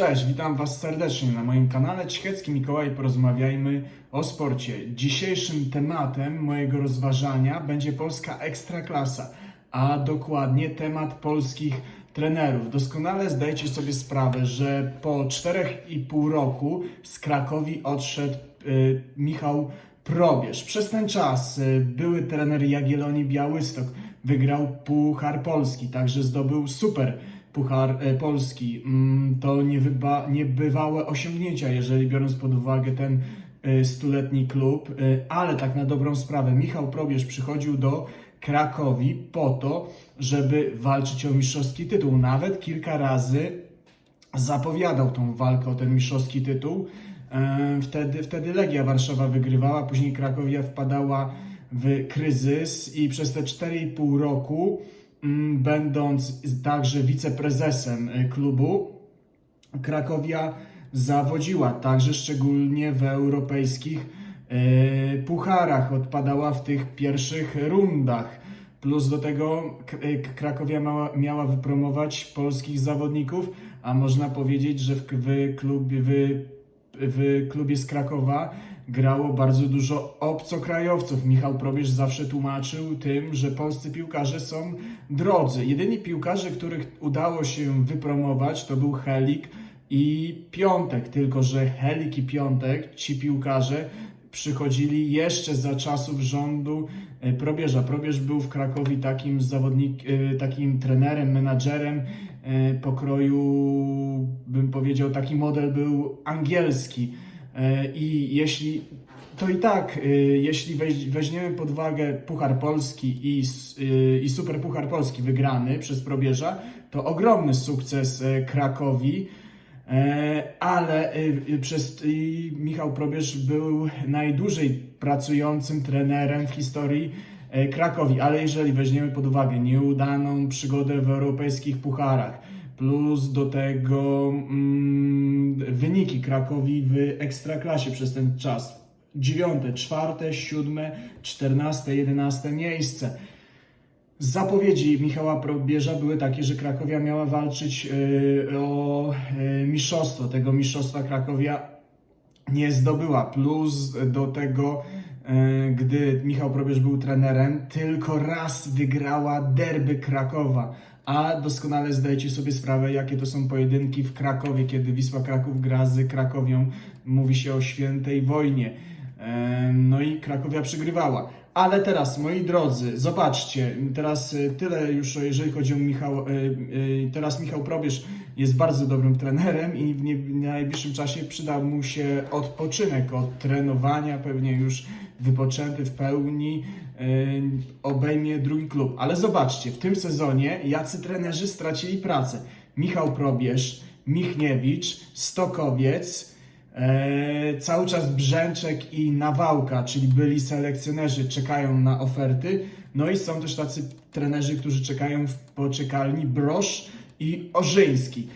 Cześć, witam Was serdecznie na moim kanale Ciechecki Mikołaj. Porozmawiajmy o sporcie. Dzisiejszym tematem mojego rozważania będzie polska ekstraklasa, a dokładnie temat polskich trenerów. Doskonale zdajecie sobie sprawę, że po 4,5 roku z Krakowi odszedł y, Michał Probierz. Przez ten czas y, były trener Jagiellonii Białystok wygrał Puchar Polski, także zdobył super Puchar e, Polski. Mm, To niewyba, niebywałe osiągnięcia, jeżeli biorąc pod uwagę ten e, stuletni klub, E, ale tak na dobrą sprawę Michał Probierz przychodził do Krakowi po to, żeby walczyć o mistrzowski tytuł. Nawet kilka razy zapowiadał tą walkę o ten mistrzowski tytuł. Wtedy, wtedy Legia Warszawa wygrywała, później Krakowia wpadała w kryzys i przez te 4,5 roku, będąc także wiceprezesem e, klubu, Krakowia zawodziła, także szczególnie w europejskich e, pucharach, odpadała w tych pierwszych rundach. Plus do tego e, Krakowia miała, wypromować polskich zawodników, a można powiedzieć, że w, klubie, w klubie z Krakowa grało bardzo dużo obcokrajowców. Michał Probierz zawsze tłumaczył tym, że polscy piłkarze są drodzy. Jedyni piłkarze, których udało się wypromować, to był Helik i Piątek, tylko że Helik i Piątek, ci piłkarze, przychodzili jeszcze za czasów rządu e, Probierza. Probierz był w Krakowie takim zawodnik, e, takim trenerem, menadżerem e, pokroju, bym powiedział, taki model był angielski. E, I jeśli to i tak, e, jeśli weź- weźmiemy pod uwagę Puchar Polski i, e, i Super Puchar Polski wygrany przez Probierza, to ogromny sukces Krakowi. Ale przez Michał Probierz był najdłużej pracującym trenerem w historii Krakowi, ale jeżeli weźmiemy pod uwagę nieudaną przygodę w europejskich pucharach, plus do tego mm, wyniki Krakowi w ekstraklasie przez ten czas, dziewiąte, czwarte, siódme, czternaste, jedenaste miejsce. Zapowiedzi Michała Probierza były takie, że Krakowia miała walczyć e, o e, mistrzostwo. Tego mistrzostwa Krakowia nie zdobyła. Plus do tego, e, gdy Michał Probierz był trenerem, tylko raz wygrała derby Krakowa. A doskonale zdajecie sobie sprawę, jakie to są pojedynki w Krakowie, kiedy Wisła Kraków gra z Krakowią. Mówi się o świętej wojnie. No i Krakowia przegrywała. Ale teraz, moi drodzy, zobaczcie, teraz e, tyle już, jeżeli chodzi o Michał. e, e, Teraz Michał Probierz jest bardzo dobrym trenerem i w najbliższym czasie przyda mu się odpoczynek od trenowania, pewnie już wypoczęty w pełni e, obejmie drugi klub. Ale zobaczcie, w tym sezonie jacy trenerzy stracili pracę. Michał Probierz, Michniewicz, Stokowiec, E, cały czas Brzęczek i Nawałka, czyli byli selekcjonerzy, czekają na oferty. No i są też tacy trenerzy, którzy czekają w poczekalni Brosz i Orzyński.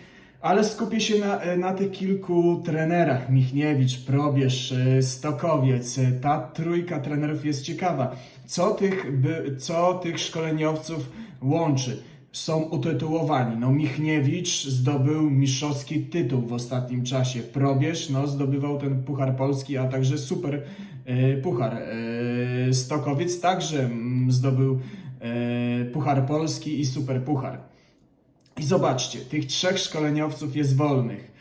Ale skupię się na, e, na tych kilku trenerach. Michniewicz, Probierz, e, Stokowiec. E, Ta trójka trenerów jest ciekawa. Co tych, co tych szkoleniowców łączy? są utytułowani. No Michniewicz zdobył mistrzowski tytuł w ostatnim czasie. Probierz no, zdobywał ten Puchar Polski, a także super Puchar. Stokowiec także mm, zdobył Puchar Polski i super Puchar. I zobaczcie, tych trzech szkoleniowców jest wolnych.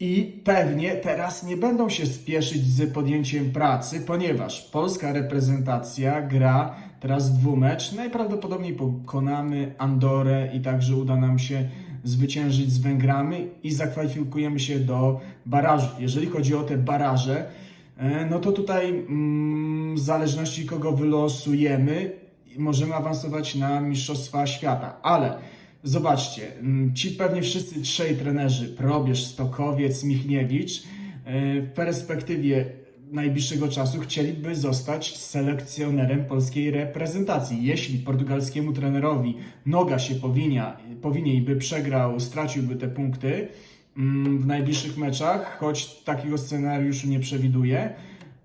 I pewnie teraz nie będą się spieszyć z podjęciem pracy, ponieważ polska reprezentacja gra teraz dwumecz. Najprawdopodobniej pokonamy Andorę i także uda nam się zwyciężyć z Węgrami i zakwalifikujemy się do barażów. Jeżeli chodzi o te baraże, e, no to tutaj mm, w zależności kogo wylosujemy, możemy awansować na Mistrzostwa Świata. Ale zobaczcie, mm, ci pewnie wszyscy trzej trenerzy, Probierz, Stokowiec, Michniewicz, e, w perspektywie najbliższego czasu chcieliby zostać selekcjonerem polskiej reprezentacji. Jeśli portugalskiemu trenerowi noga się powinia, powinie i by przegrał, straciłby te punkty mm, w najbliższych meczach, choć takiego scenariuszu nie przewiduje,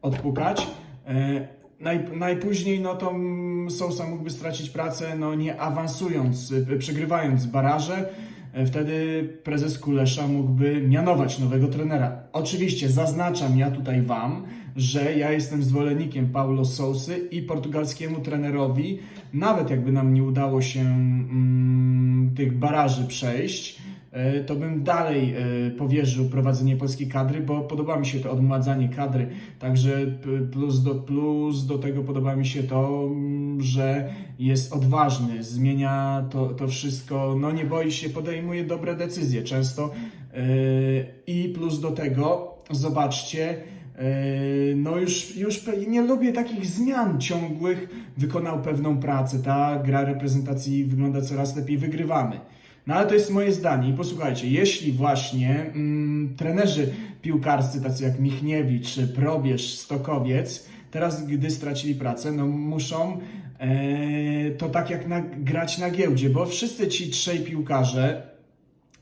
odpukać. Naj, najpóźniej no to mm, Sousa mógłby stracić pracę, no nie awansując, y, przegrywając baraże. e, wtedy prezes Kulesza mógłby mianować nowego trenera. Oczywiście zaznaczam ja tutaj Wam, że ja jestem zwolennikiem Paulo Sousy i portugalskiemu trenerowi, nawet jakby nam nie udało się mm, tych baraży przejść, to bym dalej e, powierzył prowadzenie polskiej kadry, bo podoba mi się to odmładzanie kadry. Także plus do, plus do tego podoba mi się to, mm, że jest odważny, zmienia to, to wszystko, no nie boi się, podejmuje dobre decyzje często. e, I plus do tego, zobaczcie, e, no już, już nie lubię takich zmian ciągłych. Wykonał pewną pracę, ta gra reprezentacji wygląda coraz lepiej, wygrywamy. No ale to jest moje zdanie i posłuchajcie, jeśli właśnie mm, trenerzy piłkarscy tacy jak Michniewicz, Probierz, Stokowiec, teraz gdy stracili pracę, no muszą e, to tak jak na, grać na giełdzie, bo wszyscy ci trzej piłkarze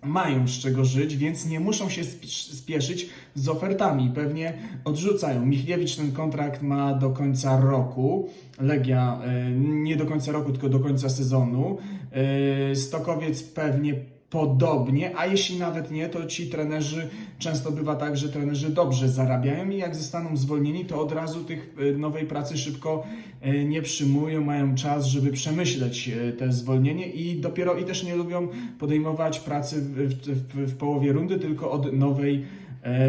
mają z czego żyć, więc nie muszą się sp- spieszyć z ofertami. Pewnie odrzucają. Michniewicz ten kontrakt ma do końca roku. Legia e, nie do końca roku, tylko do końca sezonu. E, Stokowiec pewnie podobnie, a jeśli nawet nie, to ci trenerzy, często bywa tak, że trenerzy dobrze zarabiają i jak zostaną zwolnieni, to od razu tych e, nowej pracy szybko e, nie przyjmują, mają czas, żeby przemyśleć te zwolnienie i dopiero i też nie lubią podejmować pracy w, w, w, połowie rundy, tylko od nowej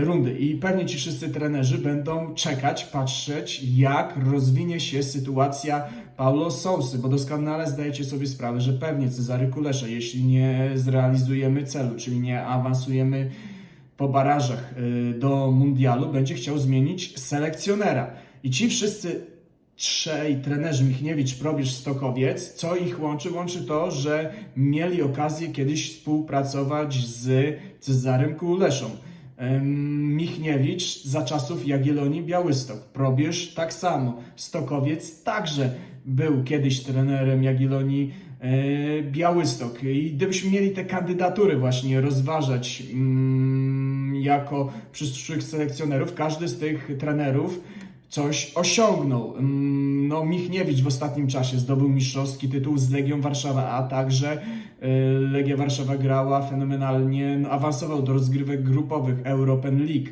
rundy. I pewnie ci wszyscy trenerzy będą czekać, patrzeć, jak rozwinie się sytuacja Paulo Sousy, bo doskonale zdajecie sobie sprawę, że pewnie Cezary Kulesze, jeśli nie zrealizujemy celu, czyli nie awansujemy po barażach y, do mundialu, będzie chciał zmienić selekcjonera. I ci wszyscy trzej trenerzy, Michniewicz, Probierz, Stokowiec, co ich łączy? Łączy to, że mieli okazję kiedyś współpracować z Cezarym Kuleszą. Michniewicz za czasów Jagiellonii Białystok, Probierz tak samo, Stokowiec także był kiedyś trenerem Jagiellonii e, Białystok i gdybyśmy mieli te kandydatury właśnie rozważać mm, jako przyszłych selekcjonerów, każdy z tych trenerów coś osiągnął. Mm, No, Michniewicz w ostatnim czasie zdobył mistrzowski tytuł z Legią Warszawa, a także y, Legia Warszawa grała fenomenalnie, no, awansował do rozgrywek grupowych European League.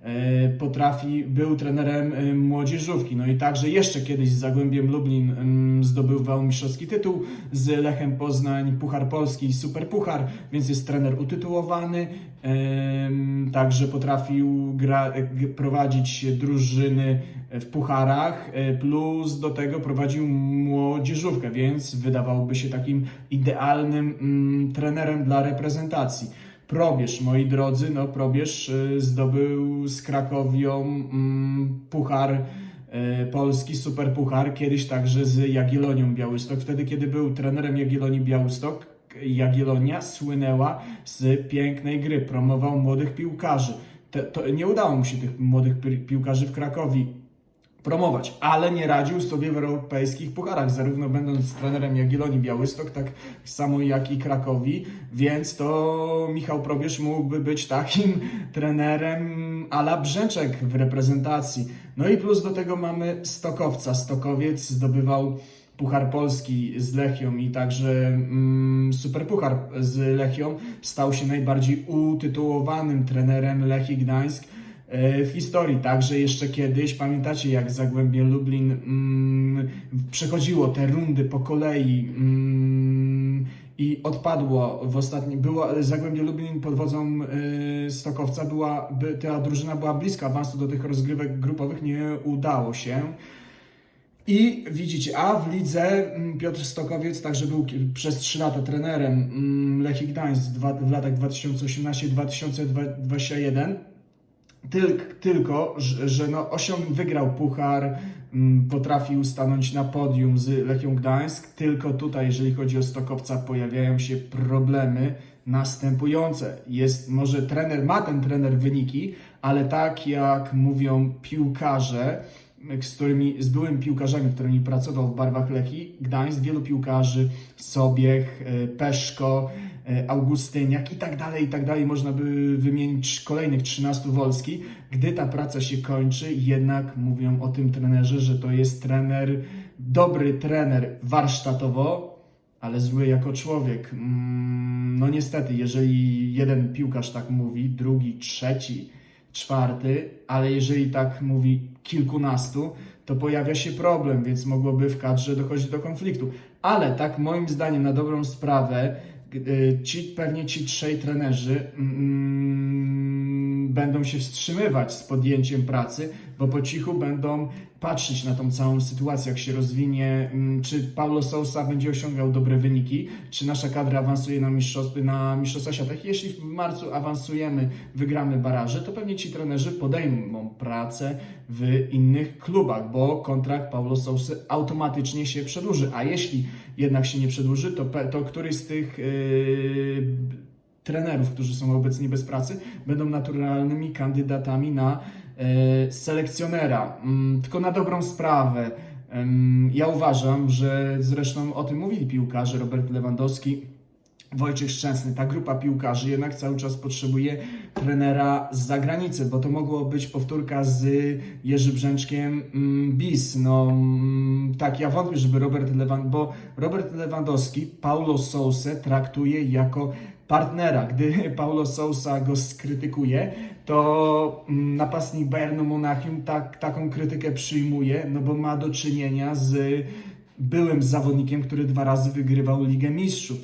Y, Potrafi, był trenerem y, młodzieżówki, no i także jeszcze kiedyś z Zagłębiem Lublin ym, zdobywał mistrzowski tytuł, z Lechem Poznań Puchar Polski i Super Puchar, więc jest trener utytułowany, ym, także potrafił gra, prowadzić drużyny w pucharach, plus do tego prowadził młodzieżówkę, więc wydawałoby się takim idealnym mm, trenerem dla reprezentacji. Probierz, moi drodzy, no Probierz y, zdobył z Krakowią mm, puchar y, polski, super puchar, kiedyś także z Jagiellonią Białystok. Wtedy, kiedy był trenerem Jagiellonii Białystok, Jagiellonia słynęła z pięknej gry, promował młodych piłkarzy. Te, to nie udało mu się tych młodych pi- piłkarzy w Krakowi promować, ale nie radził sobie w europejskich pucharach, zarówno będąc trenerem Jagiellonii Białystok, tak samo jak i Krakowi, więc to Michał Probierz mógłby być takim trenerem ala Brzęczek w reprezentacji. No i plus do tego mamy Stokowca. Stokowiec zdobywał Puchar Polski z Lechią i także mm, Superpuchar z Lechią. Stał się najbardziej utytułowanym trenerem Lechii Gdańsk w historii. Także jeszcze kiedyś, pamiętacie jak Zagłębie Lublin mm, przechodziło te rundy po kolei mm, i odpadło w ostatnim, było Zagłębie Lublin pod wodzą y, Stokowca, była, by, ta drużyna była bliska awansu do tych rozgrywek grupowych, nie udało się. I widzicie, a w lidze mm, Piotr Stokowiec także był przez 3 lata trenerem mm, Lechii Gdańsk w latach 2018-2021. Tylko, tylko że, że no osiąg, wygrał puchar, mm, potrafił stanąć na podium z Lechią Gdańsk. Tylko tutaj, jeżeli chodzi o Stokowca, pojawiają się problemy następujące. Jest, może trener, ma ten trener wyniki, ale tak jak mówią piłkarze, z którymi, z byłymi piłkarzami, którymi pracował w barwach Lechii, Gdańsk, wielu piłkarzy, Sobiech, e, Peszko, Augustyniak i tak dalej, i tak dalej, można by wymienić kolejnych 13 Wolski. Gdy ta praca się kończy, jednak mówią o tym trenerze, że to jest trener, dobry trener warsztatowo, ale zły jako człowiek. Mm, no niestety, jeżeli jeden piłkarz tak mówi, drugi, trzeci, czwarty, ale jeżeli tak mówi kilkunastu, to pojawia się problem, więc mogłoby w kadrze dochodzić do konfliktu. Ale tak moim zdaniem na dobrą sprawę ci, pewnie ci trzej trenerzy mm, będą się wstrzymywać z podjęciem pracy, bo po cichu będą patrzeć na tą całą sytuację, jak się rozwinie, mm, czy Paulo Sousa będzie osiągał dobre wyniki, czy nasza kadra awansuje na mistrzostwa, na mistrzostwa świata. Jeśli w marcu awansujemy, wygramy baraże, to pewnie ci trenerzy podejmą pracę w innych klubach, bo kontrakt Paulo Sousy automatycznie się przedłuży, a jeśli jednak się nie przedłuży, to, to któryś z tych yy, trenerów, którzy są obecnie bez pracy, będą naturalnymi kandydatami na e, selekcjonera. Mm, Tylko na dobrą sprawę. Ja uważam, że zresztą o tym mówili piłkarze Robert Lewandowski, Wojciech Szczęsny. Ta grupa piłkarzy jednak cały czas potrzebuje trenera z zagranicy, bo to mogło być powtórka z Jerzy Brzęczkiem mm, bis. No mm, tak, ja wątpię, żeby Robert Lewandowski, bo Robert Lewandowski Paulo Sousę traktuje jako partnera. Gdy Paulo Sousa go skrytykuje, to mm, napastnik Bayernu Monachium tak, taką krytykę przyjmuje, no bo ma do czynienia z byłym zawodnikiem, który dwa razy wygrywał Ligę Mistrzów.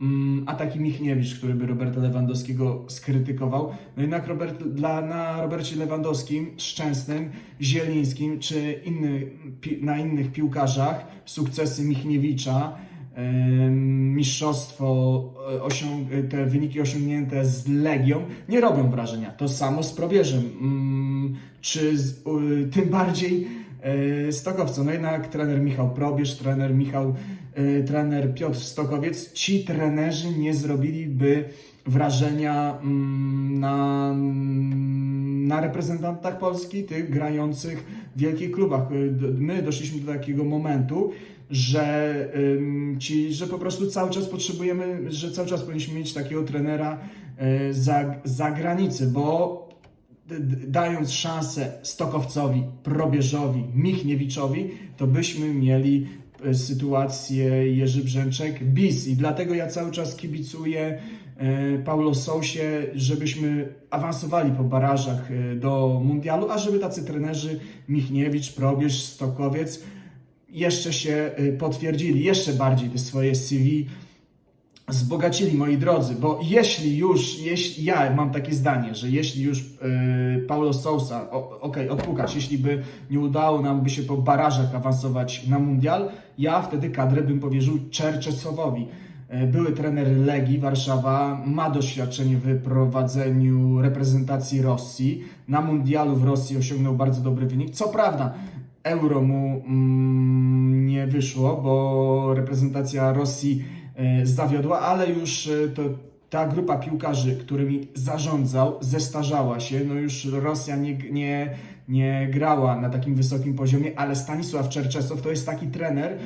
Mm, A taki Michniewicz, który by Roberta Lewandowskiego skrytykował. No jednak Robert, dla, na Robercie Lewandowskim, Szczęsnym, Zielińskim czy inny, na innych piłkarzach sukcesy Michniewicza, mistrzostwo, e, osiąg, te wyniki osiągnięte z Legią nie robią wrażenia. To samo z Probierzem, mm, czy z, tym bardziej e, Stokowco. No jednak trener Michał Probierz, trener Michał, e, trener Piotr Stokowiec, ci trenerzy nie zrobiliby wrażenia mm, na, na reprezentantach Polski, tych grających w wielkich klubach. My doszliśmy do takiego momentu, że, ci, że po prostu cały czas potrzebujemy, że cały czas powinniśmy mieć takiego trenera y, za, za granicy, bo dając szansę Stokowcowi, Probierzowi, Michniewiczowi, to byśmy mieli e, sytuację Jerzy Brzęczek bis. I dlatego ja cały czas kibicuję e, Paulo Sousie, żebyśmy awansowali po barażach e, do mundialu, a żeby tacy trenerzy Michniewicz, Probierz, Stokowiec jeszcze się e, potwierdzili, jeszcze bardziej te swoje CV wzbogacili, moi drodzy, bo jeśli już, jeśli, ja mam takie zdanie, że jeśli już yy, Paulo Sousa, okej, odpukać, jeśli by nie udało nam by się po barażach awansować na mundial, ja wtedy kadrę bym powierzył Czerczesowowi. Yy, Były trener Legii Warszawa, ma doświadczenie w prowadzeniu reprezentacji Rosji. Na mundialu w Rosji osiągnął bardzo dobry wynik. Co prawda, euro mu mm, nie wyszło, bo reprezentacja Rosji e, zawiodła, ale już e, to, ta grupa piłkarzy, którymi zarządzał, zestarzała się. No już Rosja nie, nie, nie grała na takim wysokim poziomie, ale Stanisław Czerczesow to jest taki trener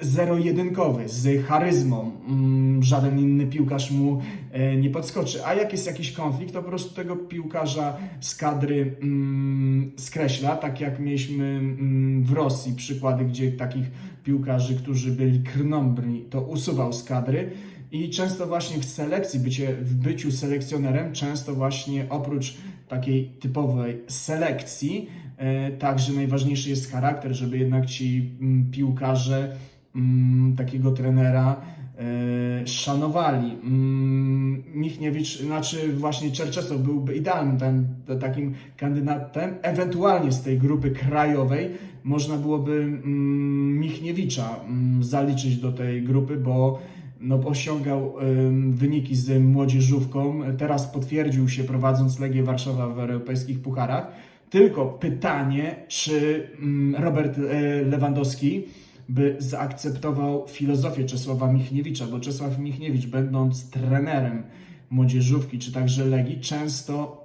zero-jedynkowy, z charyzmą. Mm, Żaden inny piłkarz mu e, nie podskoczy. A jak jest jakiś konflikt, to po prostu tego piłkarza z kadry mm, skreśla, tak jak mieliśmy mm, w Rosji przykłady, gdzie takich piłkarzy, którzy byli krnąbrni, to usuwał z kadry. I często właśnie w selekcji, bycie, w byciu selekcjonerem, często właśnie oprócz takiej typowej selekcji, e, także najważniejszy jest charakter, żeby jednak ci mm, piłkarze mm, takiego trenera e, szanowali. Mm, Michniewicz, znaczy właśnie Czerczesow byłby idealnym ten, te- takim kandydatem. Ewentualnie z tej grupy krajowej można byłoby mm, Michniewicza mm, zaliczyć do tej grupy, bo no, osiągał wyniki z młodzieżówką. Teraz potwierdził się prowadząc Legię Warszawa w europejskich pucharach. Tylko pytanie, czy mm, Robert e, Lewandowski by zaakceptował filozofię Czesława Michniewicza, bo Czesław Michniewicz, będąc trenerem młodzieżówki czy także Legii, często,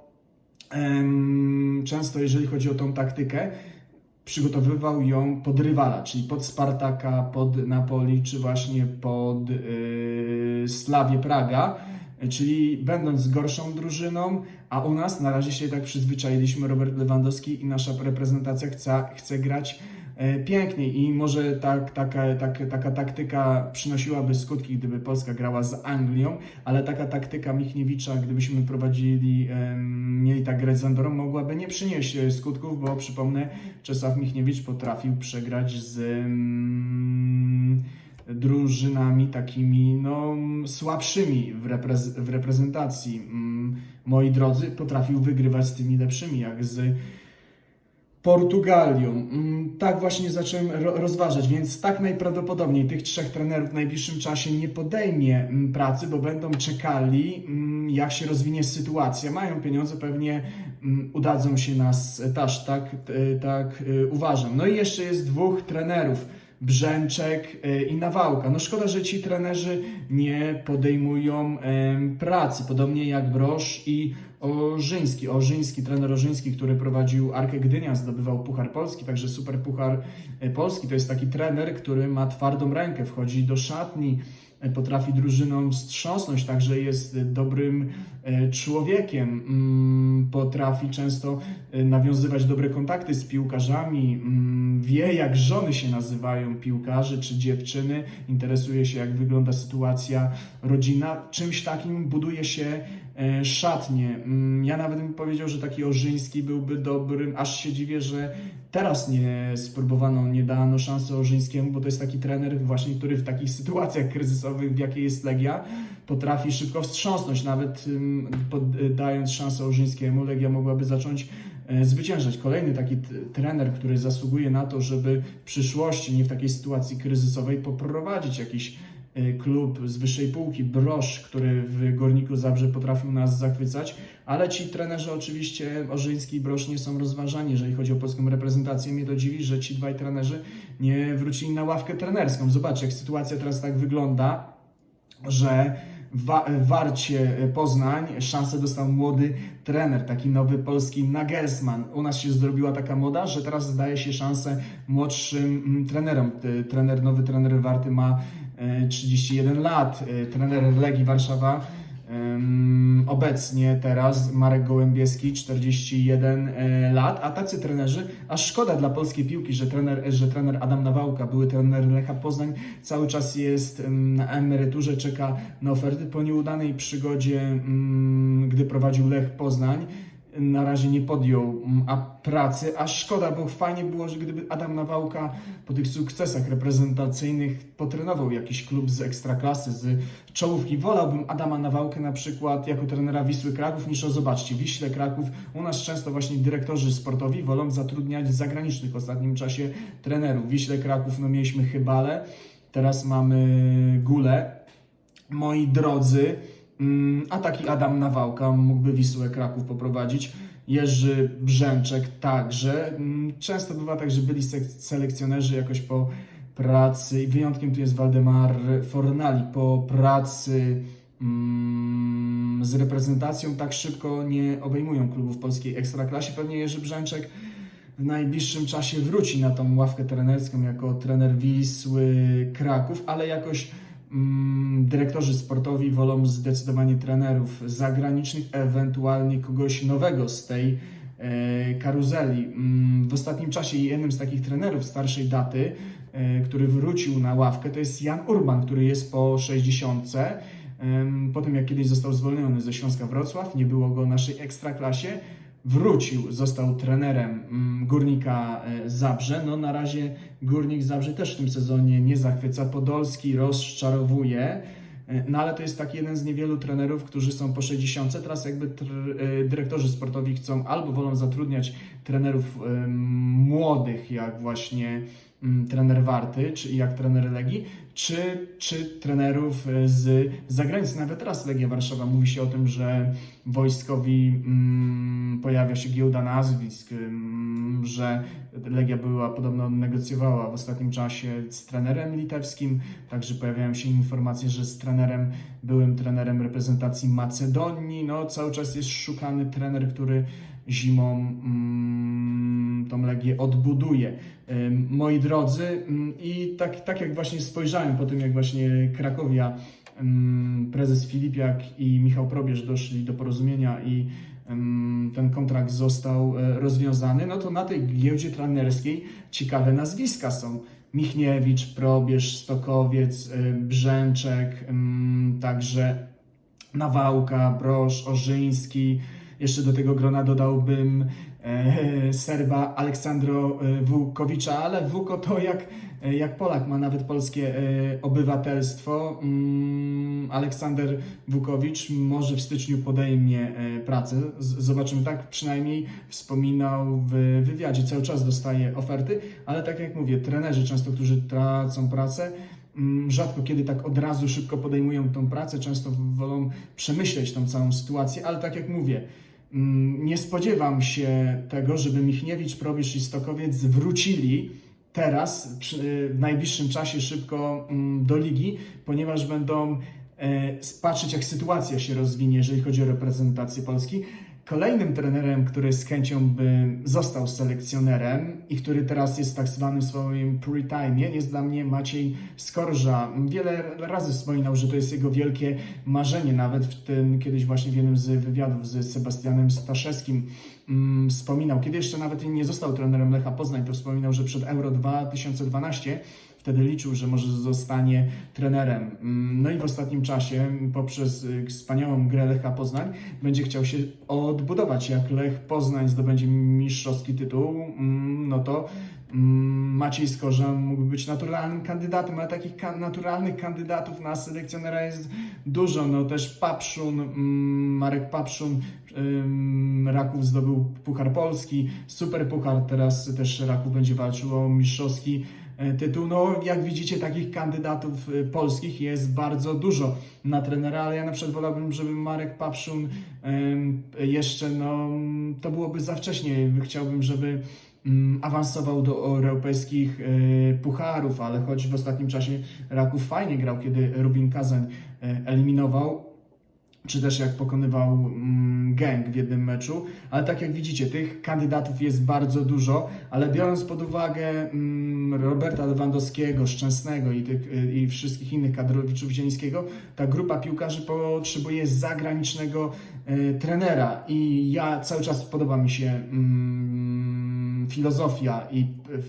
często jeżeli chodzi o tą taktykę, przygotowywał ją pod rywala, czyli pod Spartaka, pod Napoli, czy właśnie pod yy, Praga, czyli będąc gorszą drużyną, a u nas na razie się tak przyzwyczailiśmy, Robert Lewandowski i nasza reprezentacja chce, chce grać e, piękniej i może tak, taka, tak, taka taktyka przynosiłaby skutki, gdyby Polska grała z Anglią, ale taka taktyka Michniewicza, gdybyśmy prowadzili, mieli tak grać z Andorą, mogłaby nie przynieść e, skutków, bo przypomnę, Czesław Michniewicz potrafił przegrać z drużynami takimi no, słabszymi w, reprez- w reprezentacji. Moi drodzy, potrafił wygrywać z tymi lepszymi, jak z Portugalią. Mm, Tak właśnie zacząłem ro- rozważać, więc tak najprawdopodobniej tych trzech trenerów w najbliższym czasie nie podejmie mm, pracy, bo będą czekali, mm, jak się rozwinie sytuacja. Mają pieniądze, pewnie udadzą się na staż, tak, t- tak y, uważam. No i jeszcze jest dwóch trenerów. Brzęczek y, i Nawałka. No szkoda, że ci trenerzy nie podejmują pracy, podobnie jak Brosz i Orzyński. Orzyński, trener Orzyński, który prowadził Arkę Gdynia, zdobywał Puchar Polski, także Super Puchar e, Polski. To jest taki trener, który ma twardą rękę, wchodzi do szatni, e, potrafi drużyną wstrząsnąć, także jest dobrym e, człowiekiem. Mm, Potrafi często e, nawiązywać dobre kontakty z piłkarzami, mm, wie jak żony się nazywają piłkarzy czy dziewczyny, interesuje się jak wygląda sytuacja rodzina. Czymś takim buduje się szatnie. Mm, Ja nawet bym powiedział, że taki Orzyński byłby dobrym, aż się dziwię, że teraz nie spróbowano, nie dano szansy Orzyńskiemu, bo to jest taki trener właśnie, który w takich sytuacjach kryzysowych, w jakiej jest Legia, potrafi szybko wstrząsnąć, nawet y, dając szansę Orzyńskiemu, Legia mogłaby zacząć e, zwyciężać. Kolejny taki trener, który zasługuje na to, żeby w przyszłości, nie w takiej sytuacji kryzysowej, poprowadzić jakiś e, klub z wyższej półki, Brosz, który w Górniku Zabrze potrafił nas zachwycać, ale ci trenerzy oczywiście, Orzyński i Brosz nie są rozważani, jeżeli chodzi o polską reprezentację. Mnie to dziwi, że ci dwaj trenerzy nie wrócili na ławkę trenerską. Zobaczcie, jak sytuacja teraz tak wygląda, że Wa- Warcie Poznań szansę dostał młody trener, taki nowy polski Nagelsmann. U nas się zrobiła taka moda, że teraz daje się szansę młodszym mm, trenerom. Trener, nowy trener Warty ma 31 lat. E, Trener Legii Warszawa obecnie teraz Marek Gołębieski 41 e, lat, a tacy trenerzy, aż szkoda dla polskiej piłki, że trener, że trener Adam Nawałka, były trener Lecha Poznań, cały czas jest na emeryturze, czeka na oferty po nieudanej przygodzie, gdy prowadził Lech Poznań. Na razie nie podjął mm, a pracy, a szkoda, bo fajnie było, że gdyby Adam Nawałka po tych sukcesach reprezentacyjnych potrenował jakiś klub z ekstraklasy, z czołówki. Wolałbym Adama Nawałkę na przykład jako trenera Wisły Kraków niż o zobaczcie, Wiśle Kraków. U nas często właśnie dyrektorzy sportowi wolą zatrudniać zagranicznych w ostatnim czasie trenerów. Wiśle Kraków, no mieliśmy Chybale, teraz mamy Gule. Moi drodzy, a taki Adam Nawałka mógłby Wisłę Kraków poprowadzić. Jerzy Brzęczek także. Mm, Często bywa tak, że byli selekcjonerzy jakoś po pracy, i wyjątkiem tu jest Waldemar Fornalik, po pracy mm, z reprezentacją tak szybko nie obejmują klubów polskiej ekstraklasie. Pewnie Jerzy Brzęczek w najbliższym czasie wróci na tą ławkę trenerską jako trener Wisły Kraków, ale jakoś mm, dyrektorzy sportowi wolą zdecydowanie trenerów zagranicznych, ewentualnie kogoś nowego z tej e, karuzeli. Mm, W ostatnim czasie jednym z takich trenerów starszej daty, e, który wrócił na ławkę, to jest Jan Urban, który jest po 60. Em, Po tym, jak kiedyś został zwolniony ze Śląska Wrocław, nie było go w naszej ekstraklasie, wrócił, został trenerem mm, Górnika e, Zabrze. No na razie Górnik Zabrze też w tym sezonie nie zachwyca. Podolski rozczarowuje. E, No ale to jest taki jeden z niewielu trenerów, którzy są po 60. Teraz jakby e, dyrektorzy sportowi chcą albo wolą zatrudniać trenerów młodych, jak właśnie trener Warty, czy jak trener Legii, czy, czy trenerów e, z zagranicy. Nawet teraz Legia Warszawa mówi się o tym, że wojskowi mm, pojawia się giełda nazwisk, mm, że Legia była podobno negocjowała w ostatnim czasie z trenerem litewskim, także pojawiają się informacje, że z trenerem, byłym trenerem reprezentacji Macedonii, no cały czas jest szukany trener, który zimą mm, tą Legię odbuduje. Moi drodzy, mm, i tak, tak jak właśnie spojrzałem po tym, jak właśnie Krakowia prezes Filipiak i Michał Probierz doszli do porozumienia i ten kontrakt został e, rozwiązany, no to na tej giełdzie trenerskiej ciekawe nazwiska są. Michniewicz, Probierz, Stokowiec, e, Brzęczek, także Nawałka, Brosz, Orzyński. Jeszcze do tego grona dodałbym Serba Aleksandro e, Wukowicza, ale Wuko to jak, e, jak Polak, ma nawet polskie e, obywatelstwo. Mm, Aleksander Wukowicz może w styczniu podejmie e, pracę. Zobaczymy, tak przynajmniej wspominał w wywiadzie. Cały czas dostaje oferty, ale tak jak mówię, trenerzy często, którzy tracą pracę, Mm, rzadko kiedy tak od razu szybko podejmują tą pracę, często wolą przemyśleć tą całą sytuację, ale tak jak mówię, nie spodziewam się tego, żeby Michniewicz, Probierz i Stokowiec wrócili teraz przy, w najbliższym czasie szybko mm, do ligi, ponieważ będą e, patrzeć jak sytuacja się rozwinie, jeżeli chodzi o reprezentację Polski. Kolejnym trenerem, który z chęcią by został selekcjonerem i który teraz jest tak zwanym swoim pre-time, jest dla mnie Maciej Skorża. Wiele razy wspominał, że to jest jego wielkie marzenie, nawet w tym kiedyś właśnie w jednym z wywiadów z Sebastianem Staszewskim mm, wspominał, kiedy jeszcze nawet nie został trenerem Lecha Poznań, to wspominał, że przed Euro 2012 wtedy liczył, że może zostanie trenerem. Mm, No i w ostatnim czasie poprzez y, wspaniałą grę Lecha Poznań będzie chciał się odbudować. Jak Lech Poznań zdobędzie mistrzowski tytuł, mm, no to mm, Maciej Skorza mógłby być naturalnym kandydatem, ale takich naturalnych kandydatów na selekcjonera jest dużo. No też Papszun, mm, Marek Papszun, Raków zdobył Puchar Polski, Super Puchar, teraz też Raków będzie walczył o mistrzowski tytuł. No, jak widzicie, takich kandydatów e, polskich jest bardzo dużo na trenera, ale ja na przykład wolałbym, żeby Marek Papszun jeszcze, no, to byłoby za wcześnie. Chciałbym, żeby mm, awansował do europejskich e, pucharów, ale choć w ostatnim czasie Raków fajnie grał, kiedy Rubin Kazań e, eliminował, czy też jak pokonywał mm, Genk w jednym meczu, ale tak jak widzicie, tych kandydatów jest bardzo dużo, ale biorąc pod uwagę mm, Roberta Lewandowskiego, Szczęsnego i, tych, y, i wszystkich innych kadrowiczów Zielińskiego, ta grupa piłkarzy potrzebuje zagranicznego y, trenera. I ja cały czas podoba mi się mm, filozofia i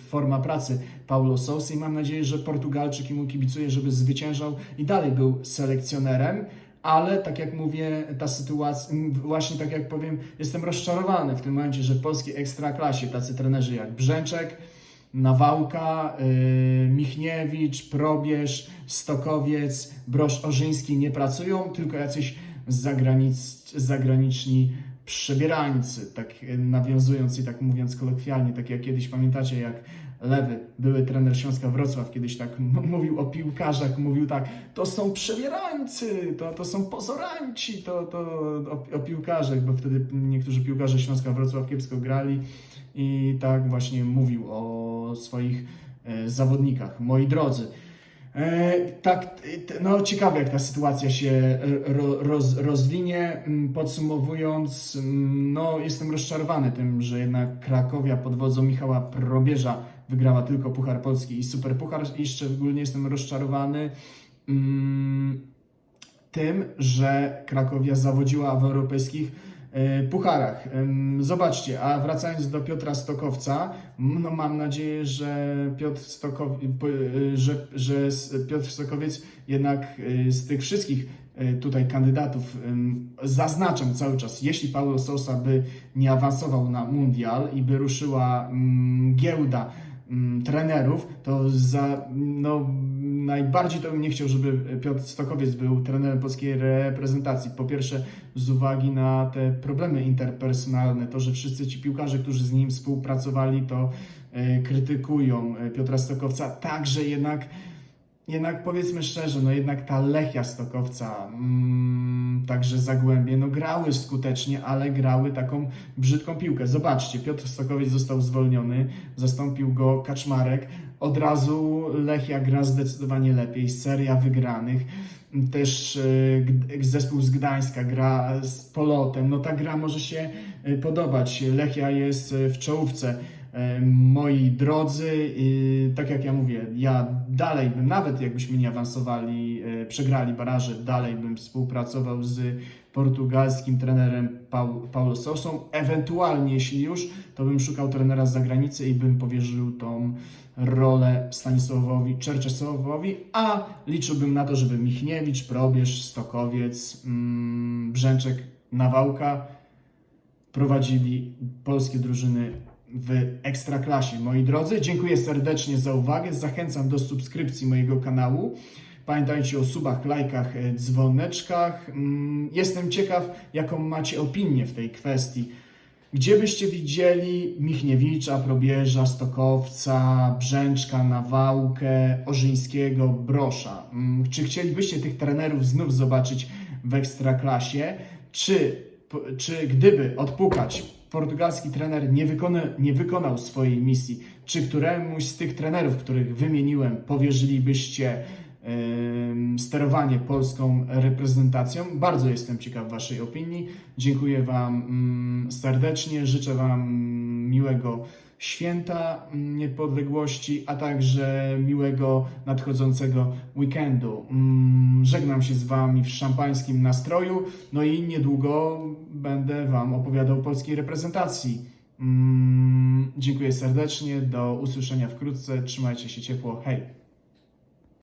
forma pracy Paulo Sousa i mam nadzieję, że Portugalczyk mu kibicuje, żeby zwyciężał i dalej był selekcjonerem ale tak jak mówię, ta sytuacja, właśnie tak jak powiem, jestem rozczarowany w tym momencie, że w polskiej ekstraklasie tacy trenerzy jak Brzęczek, Nawałka, yy, Michniewicz, Probierz, Stokowiec, Brosz Orzyński nie pracują, tylko jacyś zagranic, zagraniczni przebierańcy, tak nawiązując i tak mówiąc kolokwialnie, tak jak kiedyś pamiętacie, jak Lewy, były trener Śląska Wrocław, kiedyś tak mówił o piłkarzach, mówił tak, to są przebierańcy, to, to są pozoranci, to, to o, o piłkarzach, bo wtedy niektórzy piłkarze Śląska Wrocław kiepsko grali i tak właśnie mówił o swoich e, zawodnikach. Moi drodzy, E, tak, no ciekawe jak ta sytuacja się e, ro, roz, rozwinie. Podsumowując, no jestem rozczarowany tym, że jednak Krakowia pod wodzą Michała Probierza wygrała tylko Puchar Polski i Super Puchar i szczególnie jestem rozczarowany mm, tym, że Krakowia zawodziła w europejskich e, pucharach. Zobaczcie, a wracając do Piotra Stokowca, no mam nadzieję, że Piotr Stokow... y, że, że Piotr Stokowiec jednak y, z tych wszystkich tutaj kandydatów zaznaczam cały czas, jeśli Paulo Sousa by nie awansował na mundial i by ruszyła ym, giełda trenerów, to za, no, najbardziej to bym nie chciał, żeby Piotr Stokowiec był trenerem polskiej reprezentacji. Po pierwsze, z uwagi na te problemy interpersonalne, to, że wszyscy ci piłkarze, którzy z nim współpracowali, to e, krytykują e, Piotra Stokowca. Także jednak, jednak powiedzmy szczerze, no jednak ta Lechia Stokowca, mm, także Zagłębie, no grały skutecznie, ale grały taką brzydką piłkę. Zobaczcie, Piotr Stokowiec został zwolniony, zastąpił go Kaczmarek. Od razu Lechia gra zdecydowanie lepiej, seria wygranych. Też Gd- zespół z Gdańska gra z Polotem. No ta gra może się e, podobać. Lechia jest e, w czołówce Moi drodzy, y, tak jak ja mówię, ja dalej bym, nawet jakbyśmy nie awansowali, e, przegrali baraże, dalej bym współpracował z portugalskim trenerem Pau- Paulo Sosą. Ewentualnie, jeśli już, to bym szukał trenera z zagranicy i bym powierzył tą rolę Stanisławowi Czerczesowowi, a liczyłbym na to, żeby Michniewicz, Probierz, Stokowiec, mm, Brzęczek, Nawałka prowadzili polskie drużyny w Ekstraklasie. Moi drodzy, dziękuję serdecznie za uwagę. Zachęcam do subskrypcji mojego kanału. Pamiętajcie o subach, lajkach, e, dzwoneczkach. Mm, Jestem ciekaw, jaką macie opinię w tej kwestii. Gdzie byście widzieli Michniewicza, Probierza, Stokowca, Brzęczka, Nawałkę, Orzyńskiego, Brosza? Mm, Czy chcielibyście tych trenerów znów zobaczyć w Ekstraklasie? Czy, czy gdyby odpukać, portugalski trener nie, wykona, nie wykonał swojej misji, czy któremuś z tych trenerów, których wymieniłem, powierzylibyście em, sterowanie polską reprezentacją. Bardzo jestem ciekaw Waszej opinii. Dziękuję Wam mm, serdecznie. Życzę Wam miłego święta mm, niepodległości, a także miłego nadchodzącego weekendu. Mm, Żegnam się z Wami w szampańskim nastroju, no i niedługo będę Wam opowiadał o polskiej reprezentacji. Mm, Dziękuję serdecznie, do usłyszenia wkrótce, trzymajcie się ciepło, hej!